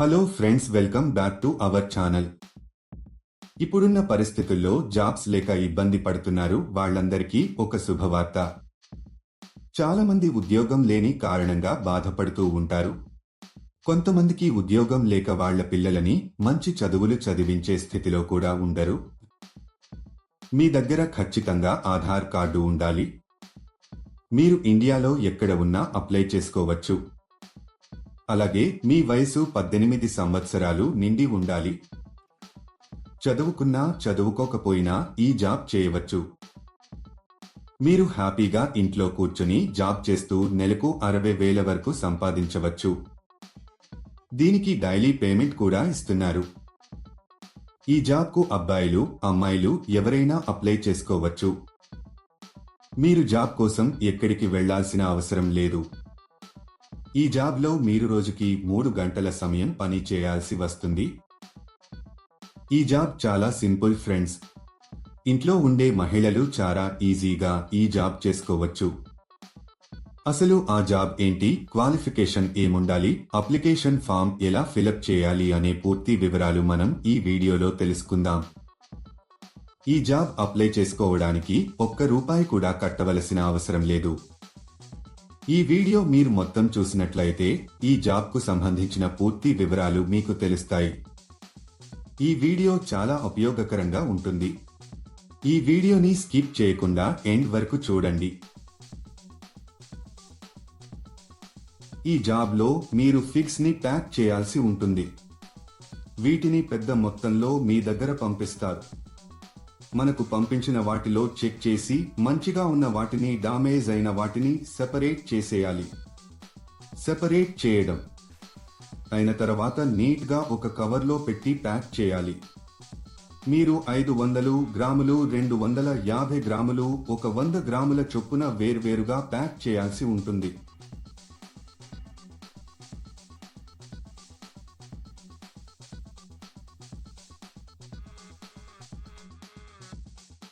Hello friends welcome back to our channel ఇప్పుడున్న పరిస్థితుల్లో jobs లేక ఇబ్బంది పడుతున్నారు వాళ్ళందరికీ ఒక శుభవార్త. చాలామంది ఉద్యోగం లేని కారణంగా బాధపడుతూ ఉంటారు. కొంతమందికి ఉద్యోగం లేక వాళ్ళ పిల్లలని మంచి చదువులు చదివించే స్థితిలో కూడా ఉండరు. మీ దగ్గర ఖచ్చితంగా ఆధార్ కార్డు ఉండాలి. మీరు ఇండియాలో ఎక్కడ ఉన్నా అప్లై చేసుకోవచ్చు. అలాగే మీ వయసు పద్దెనిమిది సంవత్సరాలు నిండి ఉండాలి. చదువుకున్నా చదువుకోకపోయినా ఈ జాబ్ చేయవచ్చు. మీరు హ్యాపీగా ఇంట్లో కూర్చుని జాబ్ చేస్తూ నెలకు అరవై వేల వరకు సంపాదించవచ్చు. దీనికి డైలీ పేమెంట్ కూడా ఇస్తున్నారు. ఈ జాబ్కు అబ్బాయిలు అమ్మాయిలు ఎవరైనా అప్లై చేసుకోవచ్చు. మీరు జాబ్ కోసం ఎక్కడికి వెళ్ళాల్సిన అవసరం లేదు. ఈ జాబ్లో మీరు రోజుకి మూడు గంటల సమయం పని చేయాల్సి వస్తుంది. ఈ జాబ్ చాలా సింపుల్ ఫ్రెండ్స్. ఇంట్లో ఉండే మహిళలు చాలా ఈజీగా ఈ జాబ్ చేసుకోవచ్చు. అసలు ఆ జాబ్ ఏంటి? క్వాలిఫికేషన్ ఏముండాలి? అప్లికేషన్ ఫామ్ ఎలా ఫిలప్ చేయాలి అనే పూర్తి వివరాలు మనం ఈ వీడియోలో తెలుసుకుందాం. ఈ జాబ్ అప్లై చేసుకోవడానికి ఒక్క రూపాయి కూడా కట్టవలసిన అవసరం లేదు. ఈ వీడియో మీరు మొత్తం చూసినట్లయితే ఈ జాబ్కు సంబంధించిన పూర్తి వివరాలు మీకు తెలుస్తాయి. ఈ వీడియో చాలా ఉపయోగకరంగా ఉంటుంది. ఈ వీడియోని స్కిప్ చేయకుండా ఎండ్ వరకు చూడండి. ఈ జాబ్లో మీరు ఫిక్స్ని ప్యాక్ చేయాల్సి ఉంటుంది. వీటిని పెద్ద మొత్తంలో మీ దగ్గర పంపిస్తారు. మనకు పంపించిన వాటిలో చెక్ చేసి మంచిగా ఉన్న వాటిని డామేజ్ అయిన వాటిని సెపరేట్ చేసేయాలి. సెపరేట్ చేయడం. అయిన తర్వాత నీట్గా ఒక కవర్లో పెట్టి ప్యాక్ చేయాలి. మీరు ఐదు వందలు గ్రాములు రెండు వందల యాభై గ్రాములు ఒక వంద గ్రాముల చొప్పున వేర్వేరుగా ప్యాక్ చేయాల్సి ఉంటుంది.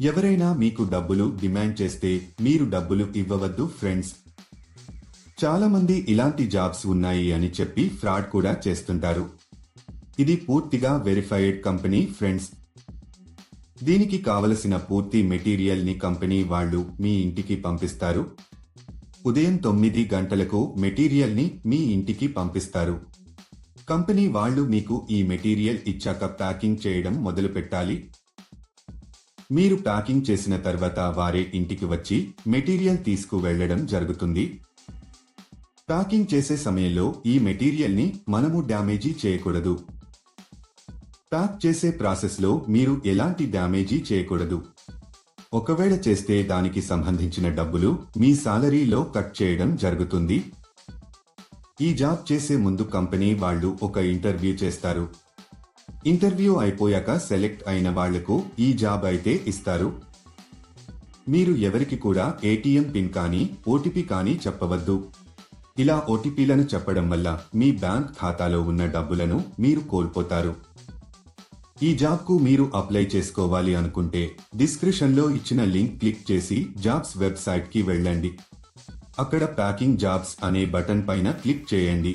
ఎవరైనా మీకు డబ్బులు డిమాండ్ చేస్తే మీరు డబ్బులు ఇవ్వవద్దు ఫ్రెండ్స్. చాలా మంది ఇలాంటి జాబ్స్ ఉన్నాయి అని చెప్పి ఫ్రాడ్ కూడా చేస్తుంటారు. ఇది పూర్తిగా వెరిఫైడ్ కంపెనీ ఫ్రెండ్స్. దీనికి కావలసిన పూర్తి మెటీరియల్ని కంపెనీ వాళ్ళు మీ ఇంటికి పంపిస్తారు. ఉదయం తొమ్మిది గంటలకు మెటీరియల్ని మీ ఇంటికి పంపిస్తారు. కంపెనీ వాళ్ళు మీకు ఈ మెటీరియల్ ఇచ్చాక ప్యాకింగ్ చేయడం మొదలు పెట్టాలి మీరు ప్యాకింగ్ చేసిన తర్వాత వారే ఇంటికి వచ్చి మెటీరియల్ తీసుకు వెళ్ళడం జరుగుతుంది. ప్యాకింగ్ చేసే సమయంలో ఈ మెటీరియల్ని మనము డ్యామేజీ చేయకూడదు. ప్యాక్ చేసే ప్రాసెస్లో మీరు ఎలాంటి డ్యామేజీ చేయకూడదు. ఒకవేళ చేస్తే దానికి సంబంధించిన డబ్బులు మీ సాలరీలో కట్ చేయడం జరుగుతుంది. ఈ జాబ్ చేసే ముందు కంపెనీ వాళ్ళు ఒక ఇంటర్వ్యూ చేస్తారు. ఇంటర్వ్యూ అయిపోయాక సెలెక్ట్ అయిన వాళ్ళకు ఈ జాబ్ అయితే ఇస్తారు. మీరు ఎవరికి కూడా ఏటీఎం పిన్ కానీ ఓటీపీ కానీ చెప్పవద్దు. ఇలా ఓటీపీలను చెప్పడం వల్ల మీ బ్యాంక్ ఖాతాలో ఉన్న డబ్బులను మీరు కోల్పోతారు. ఈ జాబ్కు మీరు అప్లై చేసుకోవాలి అనుకుంటే డిస్క్రిప్షన్లో ఇచ్చిన లింక్ క్లిక్ చేసి జాబ్స్ వెబ్సైట్కి వెళ్ళండి. అక్కడ ప్యాకింగ్ జాబ్స్ అనే బటన్ పైన క్లిక్ చేయండి.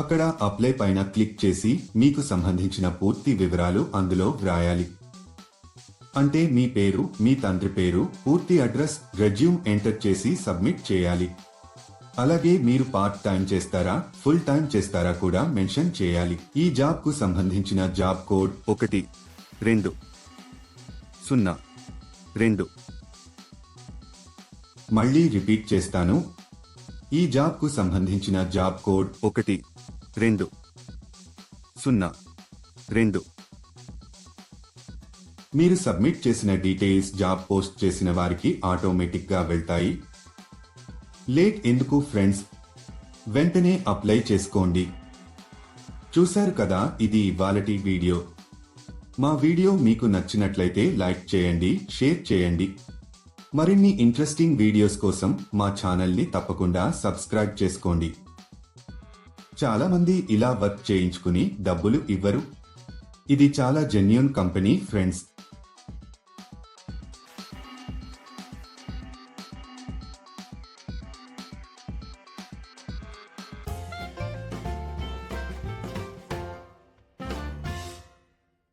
అక్కడ అప్లై పైన క్లిక్ చేసి మీకు సంబంధించిన పూర్తి వివరాలు అందులో వ్రాయాలి. అంటే మీ పేరు మీ తండ్రి పేరు పూర్తి అడ్రస్ రెజ్యూమ్ ఎంటర్ చేసి సబ్మిట్ చేయాలి. అలాగే మీరు పార్ట్ టైం చేస్తారా ఫుల్ టైం చేస్తారా కూడా మెన్షన్ చేయాలి. ఈ జాబ్కు సంబంధించిన జాబ్ కోడ్ ఒకటి రెండు సున్నా రెండు. మళ్ళీ రిపీట్ చేస్తాను. ఈ జాబ్కు సంబంధించిన జాబ్ కోడ్ ఒకటి రెండు. సున్నా. రెండు. మీరు సబ్మిట్ చేసిన డీటెయిల్స్ జాబ్ పోస్ట్ చేసిన వారికి ఆటోమేటిక్గా వెళ్తాయి. లేట్ ఎందుకు ఫ్రెండ్స్? వెంటనే అప్లై చేసుకోండి. చూశారు కదా ఇది ఇవాళటి వీడియో. మా వీడియో మీకు నచ్చినట్లయితే లైక్ చేయండి షేర్ చేయండి. మరిన్ని ఇంట్రెస్టింగ్ వీడియోస్ కోసం మా ఛానల్ని తప్పకుండా సబ్స్క్రైబ్ చేసుకోండి. చాలా మంది ఇలా వర్క్ చేయించుకుని డబ్బులు ఇవ్వరు. ఇది చాలా జెన్యున్ కంపెనీ ఫ్రెండ్స్